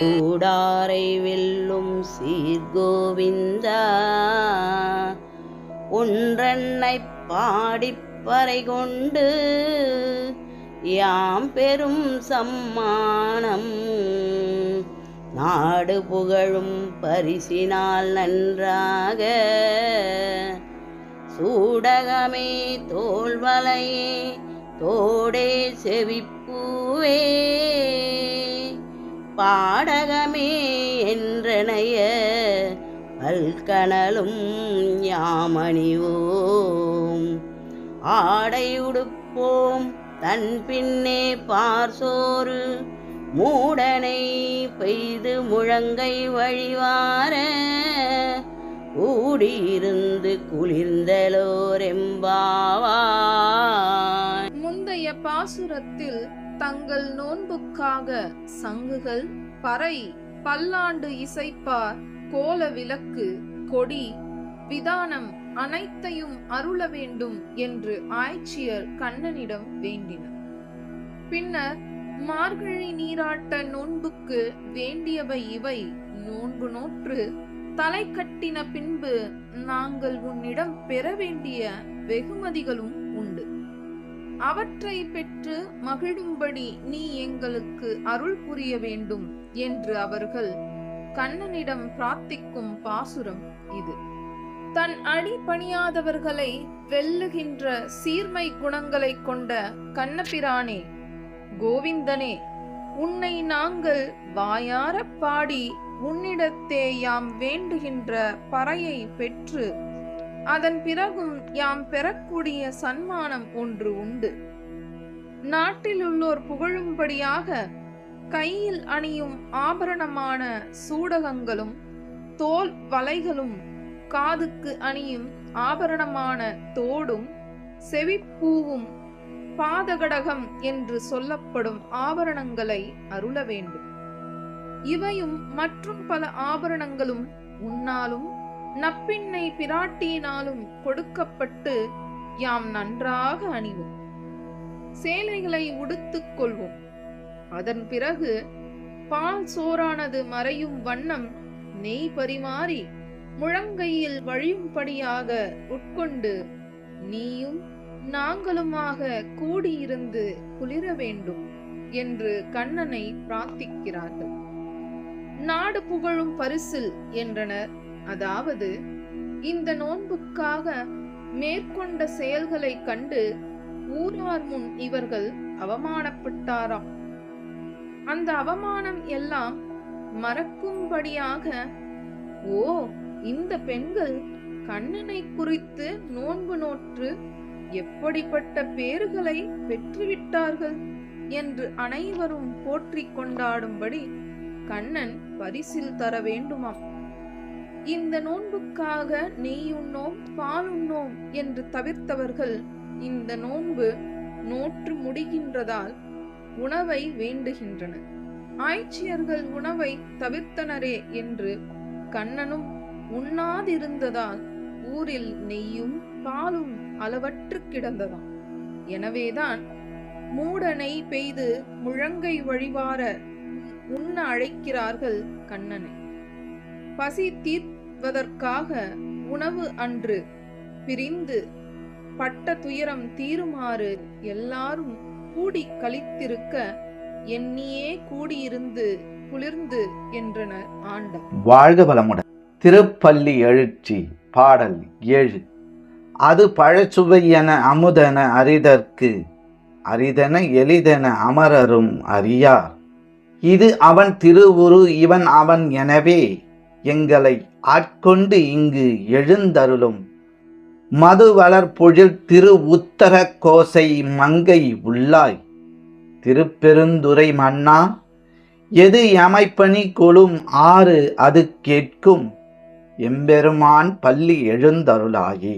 சூடாரை வெல்லும் சீர்கோவிந்தா. ஒன்றன்னை பாடிப்பறை கொண்டு யாம் பெரும் சம்மானம். நாடு புகழும் பரிசினால் நன்றாக சூடகமே தோல்வலையே தோடே செவிப்பூவே. பாடகமே என்றனைய பல்கணலும் யாமணிவோம். ஆடை உடுப்போம் தன் பின்னே பார்சோறு மூடனை பெய்து முழங்கை வழிவார கூடியிருந்து குளிர்ந்தலோரெம்பாவா முந்தைய பாசுரத்தில் தங்கள் நோன்புக்காக சங்குகள் பறை பல்லாண்டு இசைப்பார். கோல விளக்கு கொடி விதானம் அனைத்தையும் அருள வேண்டும் என்று ஆய்ச்சியர் கண்ணனிடம் வேண்டினர். பின்னர் மார்கழி நீராட்ட நோன்புக்கு வேண்டியவை இவை. நோன்பு நோற்று தலை கட்டின பின்பு நாங்கள் உன்னிடம் பெற வேண்டிய வெகுமதிகளும் அவற்றை பெற்று மகிழும்படி நீ எங்களுக்கு அருள் புரிய வேண்டும் என்று அவர்கள் கண்ணனிடம் பிரார்த்திக்கும் பாசுரம் இது. தன் அடி பணியாதவர்களை வெல்லுகின்ற சீர்மை குணங்களை கொண்ட கண்ணபிரானே கோவிந்தனே உன்னை நாங்கள் வாயாரப் பாடி உன்னிடத்தே யாம் வேண்டுகின்ற பறையை பெற்று அதன் பிறகும் யாம் பெறக்கூடிய சன்மானம் ஒன்று உண்டு. நாட்டில் உள்ளோர் புகழும்படியாக கையில் அணியும் ஆபரணமான சூடகங்களும் தோல் வலைகளும் காதுக்கு அணியும் ஆபரணமான தோடும் செவிப்பூவும் பாதகடகம் என்று சொல்லப்படும் ஆபரணங்களை அருள வேண்டும். இவையும் மற்றும் பல ஆபரணங்களும் உன்னாலும் நப்பின்னை பிராட்டியினாலும் கொடுக்கப்பட்டு யாம் நன்றாக அணிவோம். சேலைகளை உடுத்துக் கொள்வோம். அதன் பிறகு பால் சோறானது மறையும் வண்ணம் நெய் பரிமாறி முழங்கையில் வழியும்படியாக உட்கொண்டு நீயும் நாங்களுமாக கூடியிருந்து குளிர வேண்டும் என்று கண்ணனை பிரார்த்திக்கிறார்கள். நாடு புகழும் பரிசில் என்றனர். அதாவது இந்த நோன்புக்காக மேற்கொண்ட செயல்களை கண்டு ஊரார் முன் இவர்கள் அவமானப்பட்டாராம். அந்த அவமானம் எல்லாம் மறக்கும்படியாக ஓ இந்த பெண்கள் கண்ணனை குறித்து நோன்பு நோற்று எப்படிப்பட்ட பேறுகளை பெற்றுவிட்டார்கள்? என்று அனைவரும் போற்றிக் கொண்டாடும்படி கண்ணன் பரிசில் தர வேண்டுமாம். இந்த நோன்புக்காக நெய்யுண்ணோம் பாலுண்ணோம் என்று தவிர்த்தவர்கள் இந்த நோன்பு நோற்று முடிகின்றதால் உணவை வேண்டுகின்றனர் ஆய்ச்சியர்கள் உணவை தவிர்த்தனரே என்று கண்ணனும் உண்ணாதிருந்ததால் ஊரில் நெய்யும் பாலும் அளவற்று கிடந்ததாம். எனவேதான் மூடனை பெய்து முழங்கை வழிவார உண்ண அழைக்கிறார்கள் கண்ணனை. பசி தீர்வதற்காக உணவு அன்று பிரிந்து பட்ட துயரம் தீருமாறு எல்லாரும் கூடி கழித்திருக்க எண்ணியே கூடியிருந்து குளிர்ந்து என்றனர் ஆண்ட வாழ்க வளமுடன். திருப்பள்ளி எழுச்சி பாடல் ஏழு. அது பழச்சுவை என அமுதென அரிதற்கு அரிதென எளிதென அமரரும் அறியார். இது அவன் திருவுரு இவன் அவன் எனவே எங்களை ஆட்கொண்டு இங்கு எழுந்தருளும். மது வளர்பொழில் திரு உத்தர கோசை மங்கை உள்ளாய். திருப்பெருந்துரை மன்னா எது அமைப்பணி கொளும் ஆறு அது கேட்கும். எம்பெருமான் பள்ளி எழுந்தருளாயே.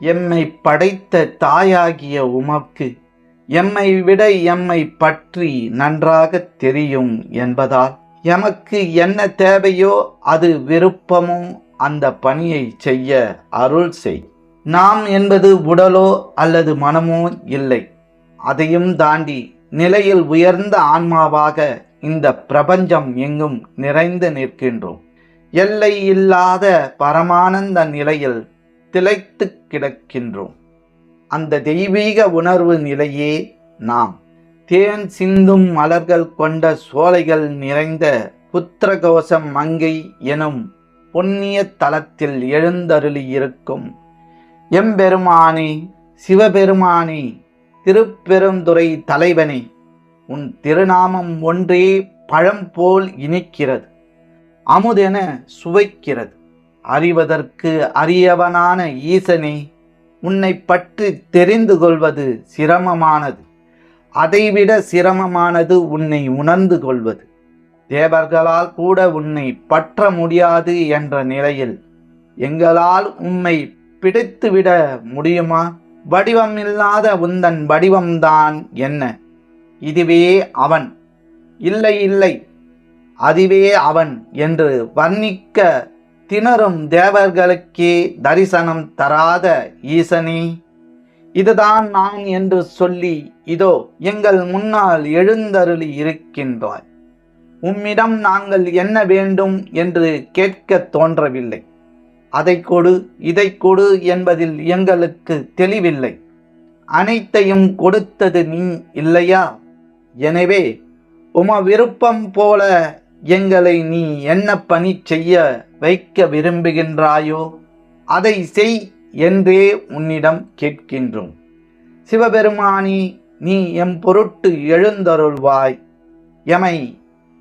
எம்மை படைத்த தாயாகிய உமக்கு எம்மை விட எம்மை பற்றி நன்றாக தெரியும் என்பதால் எமக்கு என்ன தேவையோ அது விருப்பமோ அந்த பணியை செய்ய அருள் செய். நாம் என்பது உடலோ அல்லது மனமோ இல்லை. அதையும் தாண்டி நிலையில் உயர்ந்த ஆன்மாவாக இந்த பிரபஞ்சம் எங்கும் நிறைந்து நிற்கின்றோம். எல்லை இல்லாத பரமானந்த நிலையில் திளைத்து கிடக்கின்றோம். அந்த தெய்வீக உணர்வு நிலையே நாம். தேன் சிந்தும் மலர்கள் கொண்ட சோலைகள் நிறைந்த புத்திரகோசம் மங்கை எனும் புண்ணிய தலத்தில் எழுந்தருளி இருக்கும். எம்பெருமானே சிவபெருமானே திருப்பெருந்துறை தலைவனே உன் திருநாமம் ஒன்றே பழம் போல் இனிக்கிறது அமுதென சுவைக்கிறது. அறிவதற்கு அரியவனான ஈசனே உன்னை பற்றி தெரிந்து கொள்வது சிரமமானது. அதைவிட சிரமமானது உன்னை உணர்ந்து கொள்வது. தேவர்களால் கூட உன்னை பற்ற முடியாது என்ற நிலையில் எங்களால் உம்மை பிடித்துவிட முடியுமா? வடிவம் இல்லாத உந்தன் வடிவம்தான் என்ன? இதுவே அவன். இல்லை இல்லை. அதுவே அவன் என்று வர்ணிக்க திணறும் தேவர்களுக்கே தரிசனம் தராத ஈசனே. இதுதான் நான் என்று சொல்லி இதோ எங்கள் முன்னால் எழுந்தருளி இருக்கின்றாய். உம்மிடம் நாங்கள் என்ன வேண்டும் என்று கேட்க தோன்றவில்லை. அதை கொடு இதை கொடு என்பதில் எங்களுக்கு தெளிவில்லை. அனைத்தையும் கொடுத்தது நீ இல்லையா? எனவே உம விருப்பம் போல எங்களை நீ என்ன பணி செய்ய வைக்க விரும்புகின்றாயோ அதை செய் என்றே உன்னிடம் கேட்கின்றோம். சிவபெருமானி நீ எம் பொருட்டு எழுந்தருள்வாய். எமை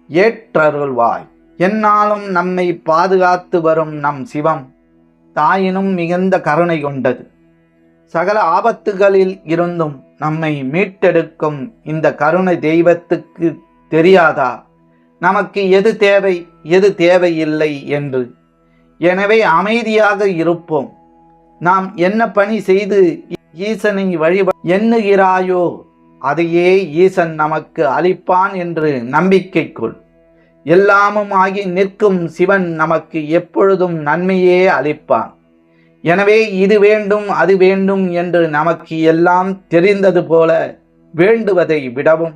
ஏற்றருள்வாய். என்னாலும் நம்மை பாதுகாத்து வரும் நம் சிவம் தாயினும் மிகுந்த கருணை கொண்டது. சகல ஆபத்துகளில் இருந்தும் நம்மை மீட்டெடுக்கும் இந்த கருணை தெய்வத்துக்கு தெரியாதா? நமக்கு எது தேவை எது தேவையில்லை என்று. எனவே அமைதியாக இருப்போம். நாம் என்ன பணி செய்து ஈசனை வழிப எண்ணுகிறாயோ அதையே ஈசன் நமக்கு அளிப்பான் என்று நம்பிக்கை கொள் எல்லாமும் ஆகி நிற்கும் சிவன் நமக்கு எப்பொழுதும் நன்மையே அளிப்பான். எனவே இது வேண்டும் அது வேண்டும் என்று நமக்கு எல்லாம் தெரிந்தது போல வேண்டுவதை விடவும்.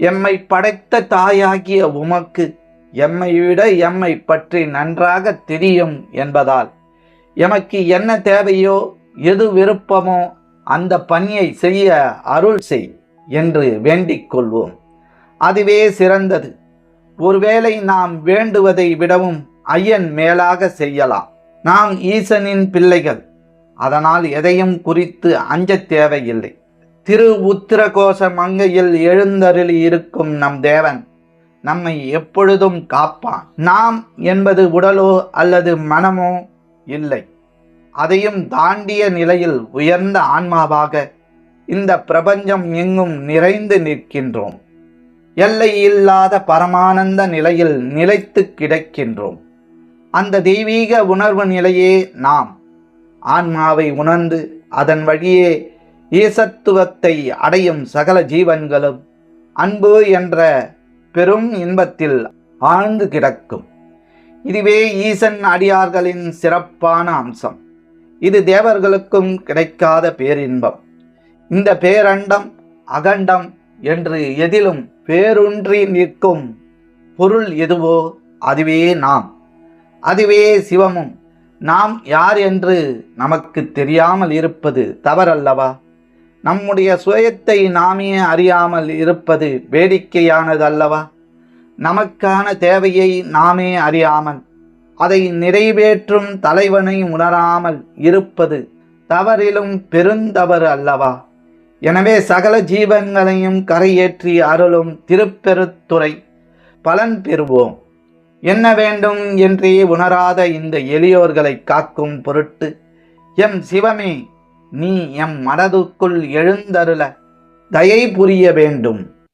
எம்மை படைத்த தாயாகிய உமக்கு எம்மை விட எம்மை பற்றி நன்றாக தெரியும் என்பதால் எமக்கு என்ன தேவையோ எது விருப்பமோ அந்த பணியை செய்ய அருள் செய் என்று வேண்டிக் கொள்வோம். அதுவே சிறந்தது. ஒருவேளை நாம் வேண்டுவதை விடவும் ஐயன் மேலாக செய்யலாம். நாம் ஈசனின் பிள்ளைகள். அதனால் எதையும் குறித்து அஞ்ச தேவையில்லை. திரு உத்திரகோஷ மங்கையில் எழுந்தருளி இருக்கும் நம் தேவன் நம்மை எப்பொழுதும் காப்பான். நாம் என்பது உடலோ அல்லது மனமோ இல்லை. அதையும் தாண்டிய நிலையில் உயர்ந்த ஆன்மாவாக இந்த பிரபஞ்சம் எங்கும் நிறைந்து நிற்கின்றோம். எல்லை இல்லாத பரமானந்த நிலையில் நிலைத்து கிடக்கின்றோம். அந்த தெய்வீக உணர்வு நிலையே நாம். ஆன்மாவை உணர்ந்து அதன் வழியே ஈசத்துவத்தை அடையும் சகல ஜீவன்களும் அன்பு என்ற பெரும் இன்பத்தில் ஆழ்ந்து கிடக்கும். இதுவே ஈசன் அடியார்களின் சிறப்பான அம்சம். இது தேவர்களுக்கும் கிடைக்காத பேரின்பம். இந்த பேரண்டம் அகண்டம் என்று எதிலும் பேருன்றி நிற்கும் பொருள் எதுவோ அதுவே நாம். அதுவே சிவமும். நாம் யார் என்று நமக்கு தெரியாமல் இருப்பது தவறல்லவா? நம்முடைய சுயத்தை நாமே அறியாமல் இருப்பது வேடிக்கையானது அல்லவா நமக்கான தேவையை நாமே அறியாமல் அதை நிறைவேற்றும் தலைவனை உணராமல் இருப்பது தவறிலும் பெருந்தவறு அல்லவா? எனவே சகல ஜீவன்களையும் கரையேற்றி அருளும் திருப்பெருத்துறை பலன் பெறுவோம். என்ன வேண்டும் என்றே உணராத இந்த எளியோர்களை காக்கும் பொருட்டு எம் சிவமே நீ எம் மனதுக்குள் எழுந்தருள தயை புரிய வேண்டும்.